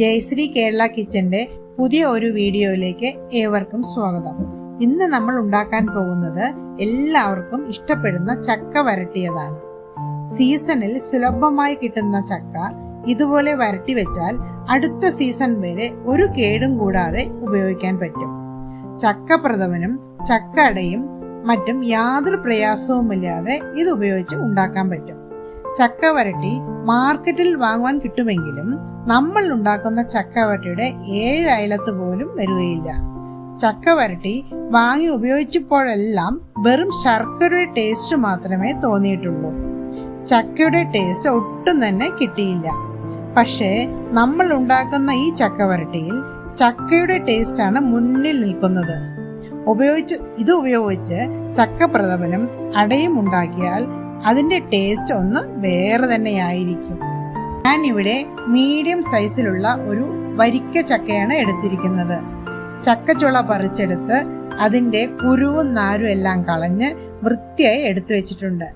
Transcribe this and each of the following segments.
ജയശ്രീ കേരള കിച്ചന്റെ പുതിയ ഒരു വീഡിയോയിലേക്ക് ഏവർക്കും സ്വാഗതം. ഇന്ന് നമ്മൾ ഉണ്ടാക്കാൻ പോകുന്നത് എല്ലാവർക്കും ഇഷ്ടപ്പെടുന്ന ചക്ക വരട്ടിയതാണ്. സീസണിൽ സുലഭമായി കിട്ടുന്ന ചക്ക ഇതുപോലെ വരട്ടി വെച്ചാൽ അടുത്ത സീസൺ വരെ ഒരു കേടും കൂടാതെ ഉപയോഗിക്കാൻ പറ്റും. ചക്ക പ്രഥമനും ചക്ക അടയും മറ്റും യാതൊരു പ്രയാസവുമില്ലാതെ ഇത് ഉപയോഗിച്ച് ഉണ്ടാക്കാൻ പറ്റും. ചക്ക വരട്ടി മാർക്കറ്റിൽ വാങ്ങുവാൻ കിട്ടുമെങ്കിലും നമ്മൾ ഉണ്ടാക്കുന്ന ചക്കവരട്ടിയുടെ ഏഴ് അയലത്ത് പോലും വരികയില്ല. ചക്കവരട്ടി വാങ്ങി ഉപയോഗിച്ചപ്പോഴെല്ലാം വെറും ശർക്കരയുടെ ടേസ്റ്റ് മാത്രമേ തോന്നിയിട്ടുള്ളൂ. ചക്കയുടെ ടേസ്റ്റ് ഒട്ടും തന്നെ കിട്ടിയില്ല. പക്ഷേ നമ്മൾ ഉണ്ടാക്കുന്ന ഈ ചക്ക വരട്ടിയിൽ ചക്കയുടെ ടേസ്റ്റാണ് മുന്നിൽ നിൽക്കുന്നത്. ഉപയോഗിച്ച് ഇത് ഉപയോഗിച്ച് ചക്ക പ്രഥമനും അടയും ഉണ്ടാക്കിയാൽ അതിന്റെ ടേസ്റ്റ് ഒന്ന് വേറെ തന്നെയായിരിക്കും. ഞാൻ ഇവിടെ മീഡിയം സൈസിലുള്ള ഒരു വരിക്ക ചക്കയാണ് എടുത്തിരിക്കുന്നത്. ചക്കച്ചുള പറിച്ചെടുത്ത് അതിന്റെ കുരുവും നാരും എല്ലാം കളഞ്ഞ് വൃത്തിയായി എടുത്തു വെച്ചിട്ടുണ്ട്.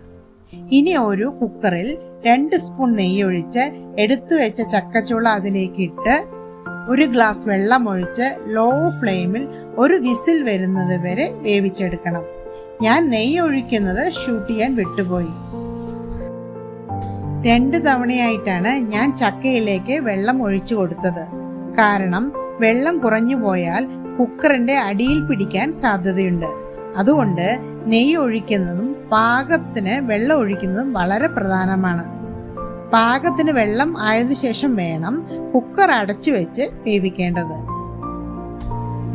ഇനി ഒരു കുക്കറിൽ രണ്ട് സ്പൂൺ നെയ്യ് ഒഴിച്ച് എടുത്തു വെച്ച ചക്കച്ചുള അതിലേക്ക് ഇട്ട് ഒരു ഗ്ലാസ് വെള്ളം ഒഴിച്ച് ലോ ഫ്ലെയിമിൽ ഒരു വിസിൽ വരുന്നത് വരെ വേവിച്ചെടുക്കണം. ഞാൻ നെയ്യ് ഒഴിക്കുന്നത് ഷൂട്ട് ചെയ്യാൻ വിട്ടുപോയി. രണ്ടു തവണയായിട്ടാണ് ഞാൻ ചക്കയിലേക്ക് വെള്ളം ഒഴിച്ചു കൊടുത്തത്. കാരണം വെള്ളം കുറഞ്ഞു പോയാൽ കുക്കറിന്റെ അടിയിൽ പിടിക്കാൻ സാധ്യതയുണ്ട്. അതുകൊണ്ട് നെയ്യ് ഒഴിക്കുന്നതും പാകത്തിന് വെള്ളം ഒഴിക്കുന്നതും വളരെ പ്രധാനമാണ്. പാകത്തിന് വെള്ളം ആയതിനു ശേഷം വേണം കുക്കർ അടച്ചു വെച്ച് വേവിക്കേണ്ടത്.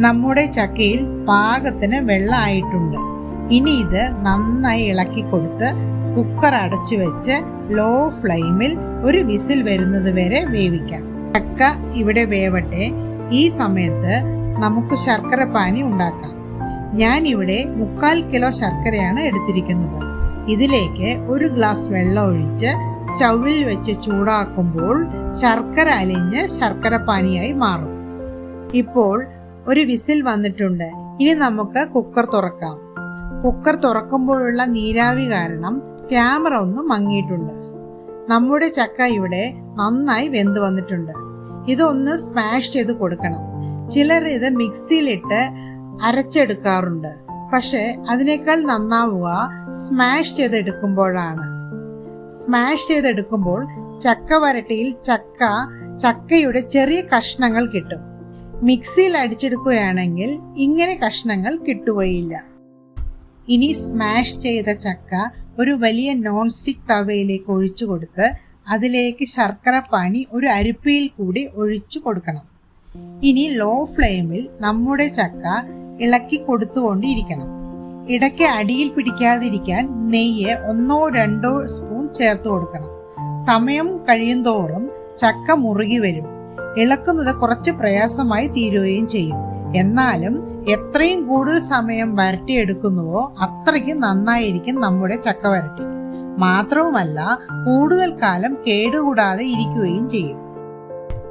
നമ്മുടെ ചക്കയിൽ പാകത്തിന് വെള്ളം ആയിട്ടുണ്ട്. ഇനി ഇത് നന്നായി ഇളക്കി കൊടുത്ത് കുക്കർ അടച്ചു വെച്ച് ലോ ഫ്ലെയിമിൽ ഒരു വിസിൽ വരുന്നത് വരെ വേവിക്കാം. ചക്ക ഇവിടെ വേവട്ടെ. ഈ സമയത്ത് നമുക്ക് ശർക്കര പാനി ഉണ്ടാക്കാം. ഞാൻ ഇവിടെ മുക്കാൽ കിലോ ശർക്കരയാണ് എടുത്തിരിക്കുന്നത്. ഇതിലേക്ക് ഒരു ഗ്ലാസ് വെള്ളം ഒഴിച്ച് സ്റ്റൗവിൽ വെച്ച് ചൂടാക്കുമ്പോൾ ശർക്കര അലിഞ്ഞ് ശർക്കര പാനിയായി മാറും. ഇപ്പോൾ ഒരു വിസിൽ വന്നിട്ടുണ്ട്. ഇനി നമുക്ക് കുക്കർ തുറക്കാം. കുക്കർ തുറക്കുമ്പോഴുള്ള നീരാവി കാരണം ക്യാമറ ഒന്ന് മങ്ങിയിട്ടുണ്ട്. നമ്മുടെ ചക്ക ഇവിടെ നന്നായി വെന്ത് വന്നിട്ടുണ്ട്. ഇതൊന്ന് സ്മാഷ് ചെയ്ത് കൊടുക്കണം. ചിലർ ഇത് മിക്സിയിലിട്ട് അരച്ചെടുക്കാറുണ്ട്. പക്ഷെ അതിനേക്കാൾ നന്നാവുക സ്മാഷ് ചെയ്തെടുക്കുമ്പോഴാണ്. സ്മാഷ് ചെയ്തെടുക്കുമ്പോൾ ചക്ക വരട്ടിയിൽ ചക്ക ചക്കയുടെ ചെറിയ കഷ്ണങ്ങൾ കിട്ടും. മിക്സിയിൽ അടിച്ചെടുക്കുകയാണെങ്കിൽ ഇങ്ങനെ കഷ്ണങ്ങൾ കിട്ടുകയില്ല. ഇനി സ്മാഷ് ചെയ്ത ചക്ക ഒരു വലിയ നോൺ സ്റ്റിക് തവയിലേക്ക് ഒഴിച്ചു കൊടുത്ത് അതിലേക്ക് ശർക്കര പാനി ഒരു അരിപ്പയിൽ കൂടി ഒഴിച്ചു കൊടുക്കണം. ഇനി ലോ ഫ്ലെയിമിൽ നമ്മുടെ ചക്ക ഇളക്കി കൊടുത്തുകൊണ്ടിരിക്കണം. ഇടയ്ക്ക് അടിയിൽ പിടിക്കാതിരിക്കാൻ നെയ്യ് ഒന്നോ രണ്ടോ സ്പൂൺ ചേർത്ത് കൊടുക്കണം. സമയം കഴിയുന്തോറും ചക്ക മുറുകി വരും. ഇളക്കുന്നത് കുറച്ച് പ്രയാസമായി തീരുകയും ചെയ്യും. എന്നാലും എത്രയും കൂടുതൽ സമയം വരട്ടിയെടുക്കുന്നുവോ അത്രയ്ക്കും നന്നായിരിക്കും നമ്മുടെ ചക്ക വരട്ടി. മാത്രവുമല്ല കൂടുതൽ കാലം കേടുകൂടാതെ ഇരിക്കുകയും ചെയ്യും.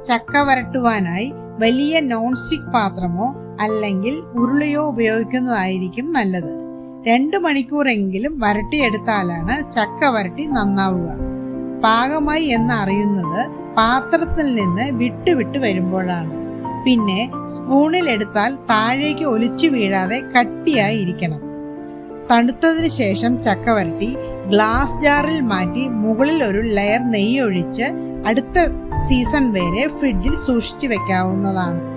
ചക്ക വരട്ടുവാനായി വലിയ നോൺ സ്റ്റിക് പാത്രമോ അല്ലെങ്കിൽ ഉരുളിയോ ഉപയോഗിക്കുന്നതായിരിക്കും നല്ലത്. രണ്ടു മണിക്കൂറെങ്കിലും വരട്ടിയെടുത്താലാണ് ചക്ക വരട്ടി നന്നാവുക. പാകമായി എന്ന് അറിയുന്നത് പാത്രത്തിൽ നിന്ന് വിട്ടുവിട്ട് വരുമ്പോഴാണ്. പിന്നെ സ്പൂണിൽ എടുത്താൽ താഴേക്ക് ഒലിച്ചു വീഴാതെ കട്ടിയായി ഇരിക്കണം. തണുത്തതിന് ശേഷം ചക്ക വരട്ടി ഗ്ലാസ് ജാറിൽ മാറ്റി മുകളിൽ ഒരു ലെയർ നെയ്യ് ഒഴിച്ച് അടുത്ത സീസൺ വരെ ഫ്രിഡ്ജിൽ സൂക്ഷിച്ചു വെക്കാവുന്നതാണ്.